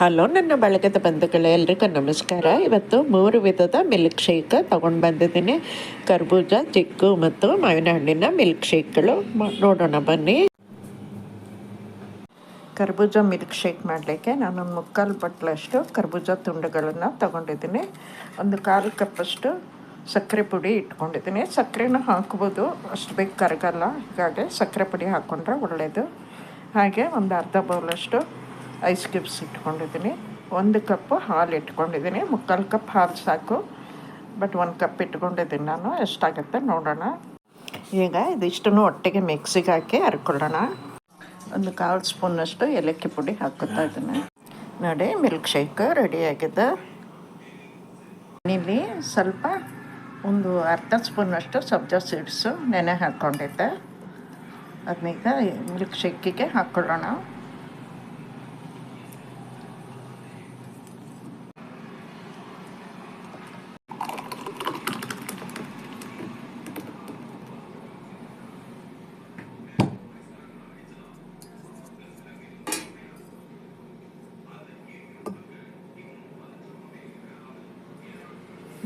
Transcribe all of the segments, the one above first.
Hello, ನನ್ನ ಬಳಗದ ಬಂಧುಗಳೇ ಎಲ್ರಿಗೂ ನಮಸ್ಕಾರ. ಇವತ್ತು ಮೂರು ವಿಧದ ಮಿಲ್ಕ್ ಶೇಕ್ ತೊಗೊಂಡು ಬಂದಿದ್ದೀನಿ. ಕರ್ಬೂಜ, ಚಿಕ್ಕು ಮತ್ತು ಮಾವಿನ ಹಣ್ಣಿನ ಮಿಲ್ಕ್ ಶೇಕ್ಗಳು ನೋಡೋಣ, ಬನ್ನಿ. ಕರ್ಬೂಜ ಮಿಲ್ಕ್ ಶೇಕ್ ಮಾಡಲಿಕ್ಕೆ ನಾನು ಮುಕ್ಕಾಲು ಬಟ್ಲಷ್ಟು ಕರ್ಬೂಜ ತುಂಡುಗಳನ್ನು ತಗೊಂಡಿದ್ದೀನಿ. ಒಂದು ಕಾಲು ಕಪ್ಪಷ್ಟು ಸಕ್ಕರೆ ಪುಡಿ ಇಟ್ಕೊಂಡಿದ್ದೀನಿ. ಸಕ್ಕರೆನ ಹಾಕ್ಬೋದು. ಅಷ್ಟು ಬೇಗ ಕರಗಲ್ಲ. ಹೀಗಾಗಿ ಸಕ್ಕರೆ ಪುಡಿ ಹಾಕ್ಕೊಂಡ್ರೆ ಒಳ್ಳೆಯದು ಹಾಗೆ ಒಂದು ಅರ್ಧ ಬೌಲಷ್ಟು ಐಸ್ ಕ್ಯೂಬ್ಸ್ ಇಟ್ಕೊಂಡಿದ್ದೀನಿ. ಒಂದು ಕಪ್ಪು ಹಾಲು ಇಟ್ಕೊಂಡಿದ್ದೀನಿ. ಮುಕ್ಕಾಲು ಕಪ್ ಹಾಲು ಸಾಕು. ಬಟ್ ಒಂದು ಕಪ್ ಇಟ್ಕೊಂಡಿದ್ದೀನಿ ನಾನು. ಎಷ್ಟಾಗುತ್ತೆ ನೋಡೋಣ. ಈಗ ಇದಿಷ್ಟನ್ನು ಒಟ್ಟಿಗೆ ಮಿಕ್ಸಿಗೆ ಹಾಕಿ ಹರ್ಕೊಳ್ಳೋಣ ಒಂದು ಕಾಲು ಸ್ಪೂನಷ್ಟು ಏಲಕ್ಕಿ ಪುಡಿ ಹಾಕುತ್ತಾ ಇದ್ದೀನಿ. ನೋಡಿ, ಮಿಲ್ಕ್ ಶೇಕ್ ರೆಡಿಯಾಗಿದೆ ಇಲ್ಲಿ ಸ್ವಲ್ಪ ಒಂದು ಅರ್ಧ ಸ್ಪೂನಷ್ಟು ಸಬ್ಜಾ ಸೀಡ್ಸು ನೆನೆ ಹಾಕ್ಕೊಂಡಿದ್ದೆ ಅದನ್ನೀಗ ಮಿಲ್ಕ್ ಶೇಕಿಗೆ ಹಾಕ್ಕೊಳ್ಳೋಣ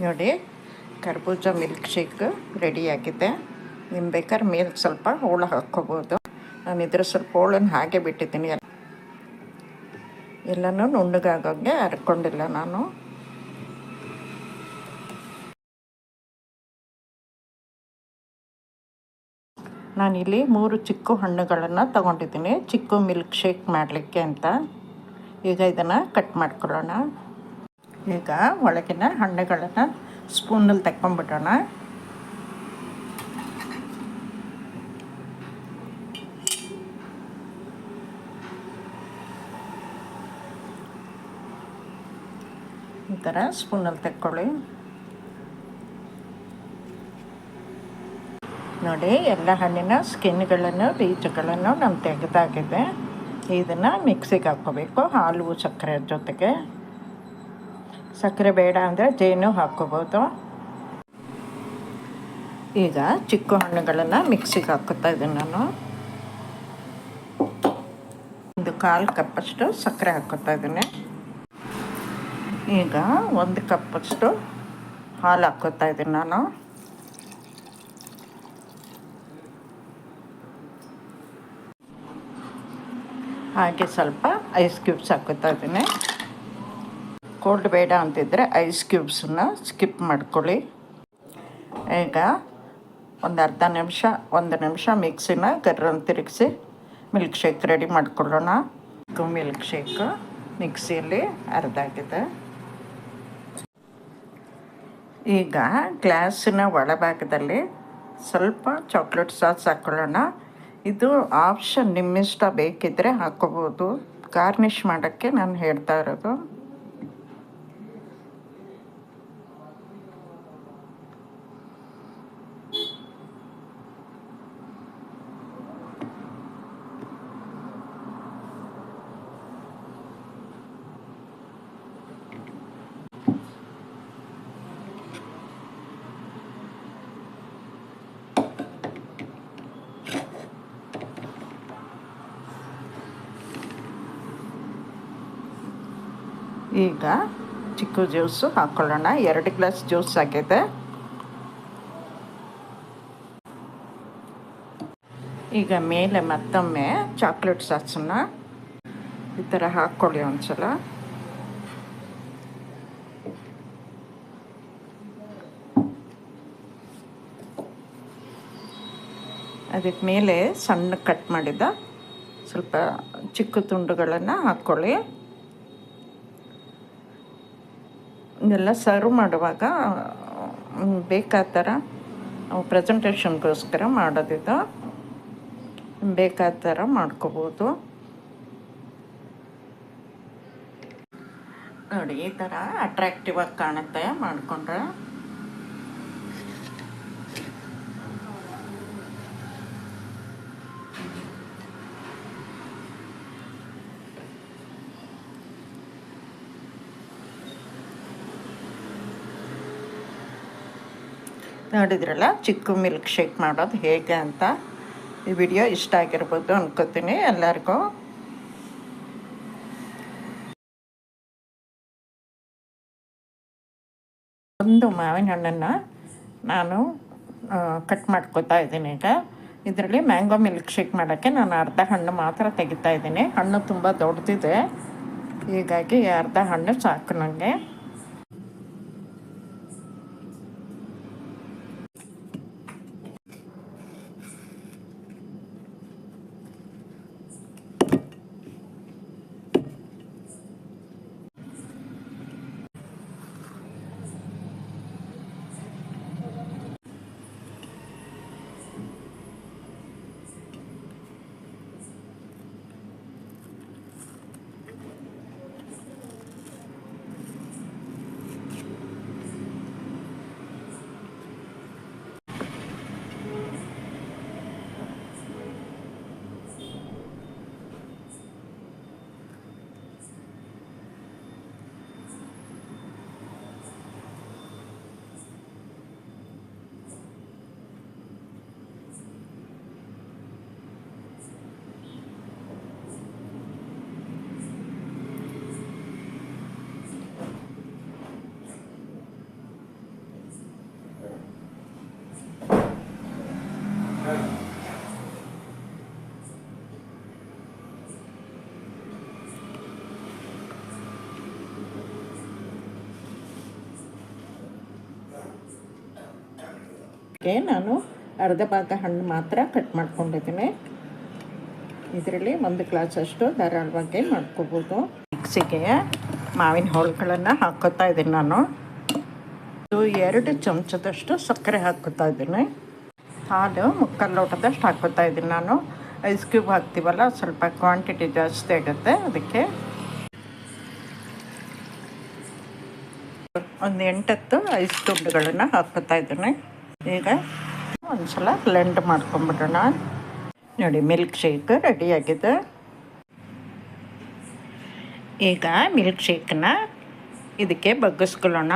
ನೋಡಿ, ಕರ್ಬೂಜ ಮಿಲ್ಕ್ ಶೇಕ್ ರೆಡಿಯಾಗಿದೆ ನಿಮ್ಮ ಬೇಕಾದ್ರೆ ಮೇಲೆ ಸ್ವಲ್ಪ ಹೋಳು ಹಾಕ್ಕೋಬೋದು. ನಾನು ಇದ್ರ ಸ್ವಲ್ಪ ಹೋಳನ್ನು ಹಾಗೆ ಬಿಟ್ಟಿದ್ದೀನಿ. ಎಲ್ಲನೂ ನುಣ್ಣಗಾಗೋಂಗೆ ಹರ್ಕೊಂಡಿಲ್ಲ ನಾನು. ನಾನಿಲ್ಲಿ ಮೂರು ಚಿಕ್ಕು ಹಣ್ಣುಗಳನ್ನು ತಗೊಂಡಿದ್ದೀನಿ. ಚಿಕ್ಕು ಮಿಲ್ಕ್ ಶೇಕ್ ಮಾಡಲಿಕ್ಕೆ ಅಂತ. ಈಗ ಇದನ್ನು ಕಟ್ ಮಾಡ್ಕೊಳ್ಳೋಣ. ಈಗ ಒಳಗಿನ ಹಣ್ಣುಗಳನ್ನು ಸ್ಪೂನಲ್ಲಿ ತಗೊಂಡ್ಬಿಡೋಣ ಈ ಥರ ಸ್ಪೂನಲ್ಲಿ ತೆಕ್ಕೊಳ್ಳಿ. ನೋಡಿ, ಎಲ್ಲ ಹಣ್ಣಿನ ಸ್ಕಿನ್ಗಳನ್ನು ಬೀಜಗಳನ್ನು ನಾನು ತೆಗೆದಾಗಿದೆ. ಇದನ್ನು ಮಿಕ್ಸಿಗೆ ಹಾಕ್ಕೋಬೇಕು, ಹಾಲು, ಸಕ್ಕರೆ ಜೊತೆಗೆ. ಸಕ್ಕರೆ ಬೇಡ ಅಂದರೆ ಜೇನು ಹಾಕ್ಕೋಬೋದು. ಈಗ ಚಿಕ್ಕ ಹಣ್ಣುಗಳನ್ನು ಮಿಕ್ಸಿಗೆ ಹಾಕುತ್ತಾ ಇದ್ದೀನಿ ನಾನು. ಒಂದು ಕಾಲು ಕಪ್ಪಷ್ಟು ಸಕ್ಕರೆ ಹಾಕುತ್ತಾ ಇದ್ದೀನಿ. ಈಗ ಒಂದು ಕಪ್ಪಷ್ಟು ಹಾಲು ಹಾಕೋತಾ ಇದ್ದೀನಿ ನಾನು. ಹಾಗೆ ಸ್ವಲ್ಪ ಐಸ್ ಕ್ಯೂಬ್ಸ್ ಹಾಕೋತಾ ಇದ್ದೀನಿ. ಕೋಲ್ಡ್ ಬೇಡ ಅಂತಿದ್ದರೆ ಐಸ್ ಕ್ಯೂಬ್ಸನ್ನ ಸ್ಕಿಪ್ ಮಾಡ್ಕೊಳ್ಳಿ. ಈಗ ಒಂದು ಅರ್ಧ ನಿಮಿಷ, ಒಂದು ನಿಮಿಷ ಮಿಕ್ಸಿನ ಗರ್ರನ್ನು ತಿರುಗಿಸಿ ಮಿಲ್ಕ್ ಶೇಕ್ ರೆಡಿ ಮಾಡ್ಕೊಳ್ಳೋಣ. ಮಿಲ್ಕ್ ಶೇಕ್ ಮಿಕ್ಸಿಯಲ್ಲಿ ಅರ್ಧ ಆಗಿದೆ. ಈಗ ಗ್ಲಾಸಿನ ಒಳಭಾಗದಲ್ಲಿ ಸ್ವಲ್ಪ ಚಾಕ್ಲೇಟ್ ಸಾಸ್ ಹಾಕ್ಕೊಳ್ಳೋಣ ಇದು ಆಪ್ಷನ್ ನಿಮ್ಮಿಷ್ಟ ಬೇಕಿದ್ದರೆ ಹಾಕ್ಕೋಬೋದು. ಗಾರ್ನಿಷ್ ಮಾಡೋಕ್ಕೆ ನಾನು ಹೇಳ್ತಾ ಇರೋದು. ಈಗ ಚಿಕ್ಕು ಜ್ಯೂಸು ಹಾಕ್ಕೊಳ್ಳೋಣ ಎರಡು ಗ್ಲಾಸ್ ಜ್ಯೂಸ್ ಆಗಿದೆ. ಈಗ ಮೇಲೆ ಮತ್ತೊಮ್ಮೆ ಚಾಕ್ಲೇಟ್ ಸಾಸನ್ನ ಈ ಥರ ಹಾಕ್ಕೊಳ್ಳಿ ಒಂದ್ಸಲ. ಅದಕ್ಕೆ ಮೇಲೆ ಸಣ್ಣ ಕಟ್ ಮಾಡಿದ ಸ್ವಲ್ಪ ಚಿಕ್ಕ ತುಂಡುಗಳನ್ನು ಹಾಕ್ಕೊಳ್ಳಿ. ಇದೆಲ್ಲ ಸರ್ವ್ ಮಾಡುವಾಗ ಬೇಕಾದ ಥರ ಪ್ರೆಸೆಂಟೇಷನ್ಗೋಸ್ಕರ ಮಾಡೋದಿದ್ದು ಬೇಕಾದ ಥರ ಮಾಡ್ಕೋಬೋದು. ನೋಡಿ, ಈ ಥರ ಅಟ್ರಾಕ್ಟಿವ್ ಆಗಿ ಕಾಣುತ್ತೆ ಮಾಡಿಕೊಂಡ್ರೆ. ನೋಡಿದ್ರಲ್ಲ? ಚಿಕ್ಕು ಮಿಲ್ಕ್ ಶೇಕ್ ಮಾಡೋದು ಹೇಗೆ ಅಂತ ಈ ವಿಡಿಯೋ ಇಷ್ಟ ಆಗಿರ್ಬೋದು ಅನ್ಕೋತೀನಿ ಎಲ್ಲರಿಗೂ. ಒಂದು ಮಾವಿನ ಹಣ್ಣನ್ನು ನಾನು ಕಟ್ ಮಾಡ್ಕೋತಾ ಇದ್ದೀನಿ ಈಗ. ಇದರಲ್ಲಿ ಮ್ಯಾಂಗೋ ಮಿಲ್ಕ್ ಶೇಕ್ ಮಾಡೋಕ್ಕೆ ನಾನು ಅರ್ಧ ಹಣ್ಣು ಮಾತ್ರ ತೆಗಿತಾ ಇದ್ದೀನಿ. ಹಣ್ಣು ತುಂಬ ದೊಡ್ಡದಿದೆ. ಹೀಗಾಗಿ ಅರ್ಧ ಹಣ್ಣು ಸಾಕು ನನಗೆ ಗೆ ನಾನು ಅರ್ಧ ಭಾಗ ಹಣ್ಣು ಮಾತ್ರ ಕಟ್ ಮಾಡ್ಕೊಂಡಿದ್ದೀನಿ. ಇದರಲ್ಲಿ ಒಂದು ಗ್ಲಾಸಷ್ಟು ಧಾರಾಳವಾಗಿ ಮಾಡ್ಕೋಬೋದು. ಮಿಕ್ಸಿಗೆ ಮಾವಿನ ಹೋಳುಗಳನ್ನು ಹಾಕೋತಾ ಇದ್ದೀನಿ ನಾನು. ಇದು ಎರಡು ಚಮಚದಷ್ಟು ಸಕ್ಕರೆ ಹಾಕೋತಾ ಇದ್ದೀನಿ. ಹಾಲು ಮುಕ್ಕಾಲು ಲೋಟದಷ್ಟು ಹಾಕೋತಾ ಇದ್ದೀನಿ ನಾನು. ಐಸ್ ಕ್ಯೂಬ್ ಹಾಕ್ತೀವಲ್ಲ, ಸ್ವಲ್ಪ ಕ್ವಾಂಟಿಟಿ ಜಾಸ್ತಿ ಆಗುತ್ತೆ ಅದಕ್ಕೆ. ಒಂದು ಎಂಟತ್ತು ಐಸ್ ಕ್ಯೂಬ್ಗಳನ್ನು ಹಾಕೋತಾ ಇದ್ದೀನಿ. ಈಗ ಒಂದ್ಸಲ ಬ್ಲೆಂಡ್ ಮಾಡ್ಕೊಂಬಿಡೋಣ. ನೋಡಿ ಮಿಲ್ಕ್ ಶೇಕ್ ರೆಡಿಯಾಗಿದೆ ಈಗ ಮಿಲ್ಕ್ ಶೇಕ್ನ ಇದಕ್ಕೆ ಬಗ್ಗಿಸ್ಕೊಳ್ಳೋಣ.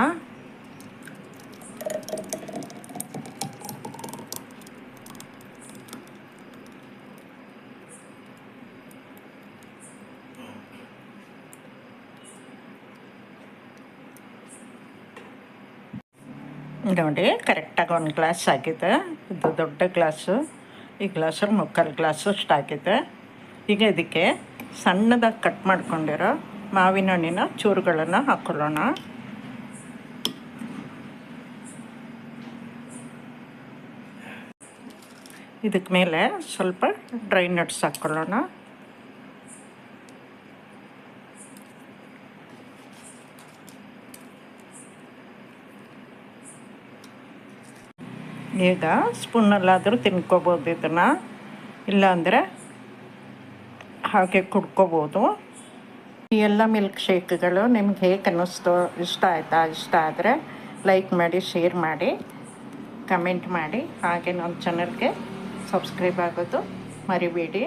ನೋಡಿ ಕರೆಕ್ಟಾಗಿ ಒಂದು ಗ್ಲಾಸ್ ಆಗಿದೆ. ಇದು ದೊಡ್ಡ ಗ್ಲಾಸು ಈ ಗ್ಲಾಸಲ್ಲಿ ಮುಕ್ಕಾಲು ಗ್ಲಾಸು ಅಷ್ಟು ಆಗಿದೆ. ಈಗ ಇದಕ್ಕೆ ಸಣ್ಣದಾಗಿ ಕಟ್ ಮಾಡ್ಕೊಂಡಿರೋ ಮಾವಿನ ಹಣ್ಣಿನ ಚೂರುಗಳನ್ನು ಹಾಕ್ಕೊಳ್ಳೋಣ ಇದಕ್ಕೆ ಮೇಲೆ ಸ್ವಲ್ಪ ಡ್ರೈ ನಟ್ಸ್ ಹಾಕ್ಕೊಳ್ಳೋಣ ಈಗ ಸ್ಪೂನಲ್ಲಾದರೂ ತಿನ್ಕೋಬೋದು ಇದನ್ನು. ಇಲ್ಲಾಂದರೆ ಹಾಗೆ ಕುಡ್ಕೋಬೋದು. ಈ ಎಲ್ಲ ಮಿಲ್ಕ್ ಶೇಕ್ಗಳು ನಿಮ್ಗೆ ಹೇಗೆ ಅನ್ನಿಸ್ತು, ಇಷ್ಟ ಆಯಿತಾ? ಇಷ್ಟ ಆದರೆ ಲೈಕ್ ಮಾಡಿ, ಶೇರ್ ಮಾಡಿ, ಕಮೆಂಟ್ ಮಾಡಿ. ಹಾಗೆ ನಮ್ಮ ಚಾನಲ್ಗೆ ಸಬ್ಸ್ಕ್ರೈಬ್ ಆಗೋದು ಮರಿಬೇಡಿ.